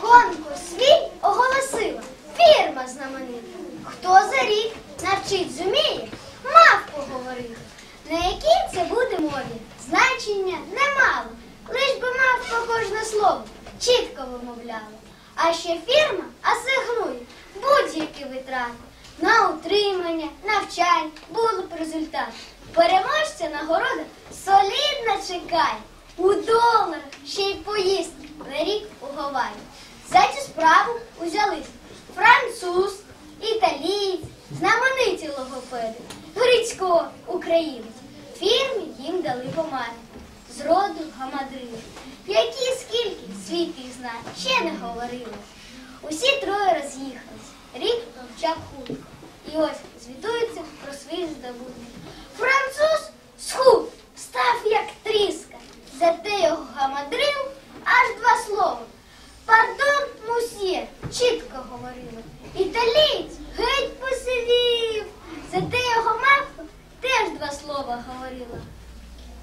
Конкурс свій оголосила фірма знаменита. Хто за рік навчить зуміє, мав поговорити. На якій це буде мові? Значення немало. Лиш би мавпа кожне слово чітко вимовляла. А ще фірма асигнує будь-які витрати на утримання, навчань, були б результат. Переможця нагорода солідно чекає. У доларах ще й поїздки на рік у. За цю справу узялись француз, італієць, знамениті логопеди, Грицько, українець. Фірмі їм дали помаги. З роду гамадрили. Які скільки світ їх знає, ще не говорили. Усі троє роз'їхались. Рік мовчав хутко. І ось звітуються про свої здобутки. Француз схуд, став як тріска. Зате його гамадрив аж два слова. Пардон, чітко говорили. Італієць геть посивів. Зате його мавка теж два слова говорила.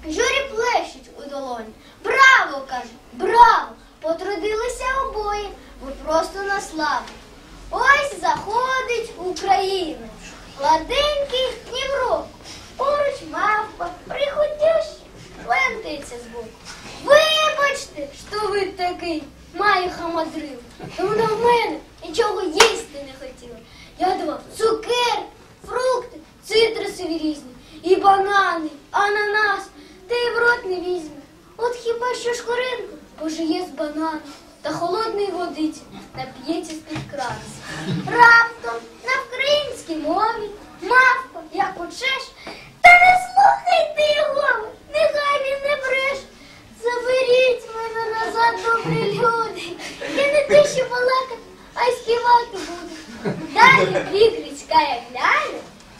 Журі плещуть у долоні. Браво, каже, браво! Потрудилися обоє, ви просто на славу. Ось заходить Україна. Гладенький Європу. Поруч мавпа, приходящий, плентається збоку. Вибачте, що ви такий, маю хамадрив. Ананас, та й в рот не візьме. От хіба що шкоринку пожиє з банану та холодної водиці нап'ється з-під кранця. Раптом на українській мові мавка, як учеш, та не слухайте його, нехай він не бреш. Заберіть мене назад, добрі люди. Я не те, що балакати, а й співати буду. Далі дві Грицька як гляне,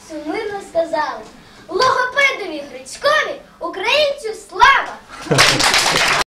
сумирно сказали. Логопедові Грицькові Gracias.